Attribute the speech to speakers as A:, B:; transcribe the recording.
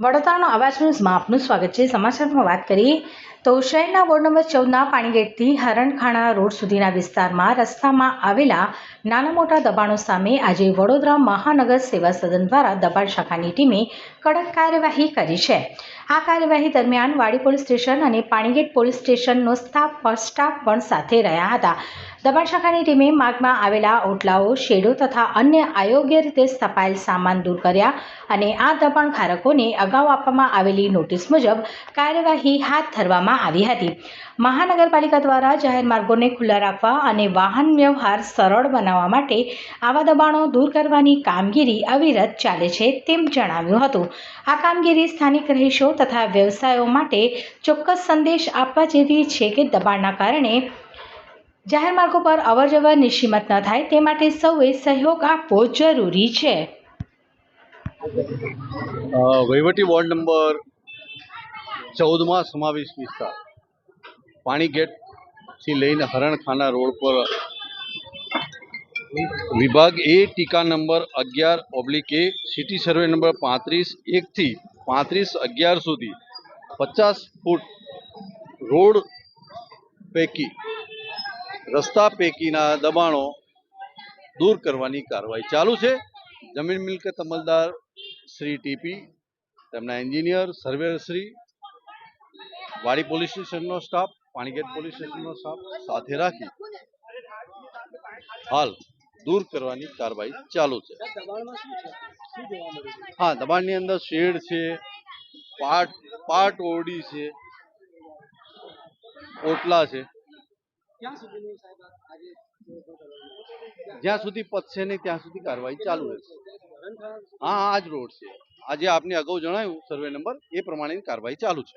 A: વડોદરાનો અવાજ ન્યૂઝમાં આપનું સ્વાગત છે. સમાચારમાં વાત કરીએ તો શહેરના વોર્ડ નંબર ચૌદના પાણીગેટથી હરણખાણા રોડ સુધીના વિસ્તારમાં રસ્તામાં આવેલા નાના મોટા દબાણો સામે આજે વડોદરા મહાનગર સેવા સદન દ્વારા દબાણ શાખાની ટીમે કડક કાર્યવાહી કરી છે. આ કાર્યવાહી દરમિયાન વાડી પોલીસ સ્ટેશન અને પાણીગેટ પોલીસ સ્ટેશનનો સ્ટાફ સ્ટાફ પણ સાથે રહ્યા હતા. દબાણ શાખાની ટીમે માર્ગમાં આવેલા ઓટલાઓ, શેડો તથા અન્ય અયોગ્ય રીતે સ્થપાયેલ સામાન દૂર કર્યા અને આ દબાણકારકોને અગાઉ આપવામાં આવેલી નોટિસ મુજબ કાર્યવાહી હાથ ધરવામાં આવી હતી. મહાનગરપાલિકા દ્વારા જાહેર માર્ગોને ખુલ્લા રાખવા અને વાહન વ્યવહાર સરળ બનાવવા માટે આવા દબાણો દૂર કરવાની કામગીરી અવિરત ચાલે છે તેમ જણાવ્યું હતું. આ કામગીરી સ્થાનિક રહીશો તથા વ્યવસાયો માટે ચોક્કસ સંદેશ આપવા જેવી છે કે દબાણના કારણે જાહેર માર્ગો પર અવરજવર નિશ્ચિમત ન થાય તે માટે સૌએ સહયોગ આપવો જરૂરી છે.
B: વહીવટી વોર્ડ નંબર ચૌદમાં સમાવેશ વિસ્તાર. પાણી ગેટથી લઈને હરણખાના રોડ પર વિભાગ એ ટીકા નંબર અગિયાર oblique A city survey number પાંત્રીસ એકથી પાંત્રીસ અગિયાર સુધી પચાસ ફૂટ રોડ પૈકી, રસ્તા પૈકીના દબાણો દૂર કરવાની કાર્યવાહી ચાલુ છે. જમીન મિલકત અમલદાર શ્રી ટીપી, તેમના એન્જિનિયર સર્વેશ્રી વાડી પોલીસ સ્ટેશનનો સ્ટાફ પાણીગેટ પોલીસ સ્ટેશનનો સ્ટાફ સાથે રાખી હાલ દૂર કરવાની કાર્યવાહી ચાલુ છે. હા, દબાણની અંદર શેડ છે, પાટ પાટ ઓરડી છે, ઓટલા છે. જ્યાં સુધી પતશે નહીં, ત્યાં સુધી કાર્યવાહી ચાલુ રહેશે. હા હા, આ જ રોડ છે. આજે આપને અગાઉ જણાવ્યું, સર્વે નંબર એ પ્રમાણેની કાર્યવાહી ચાલુ છે.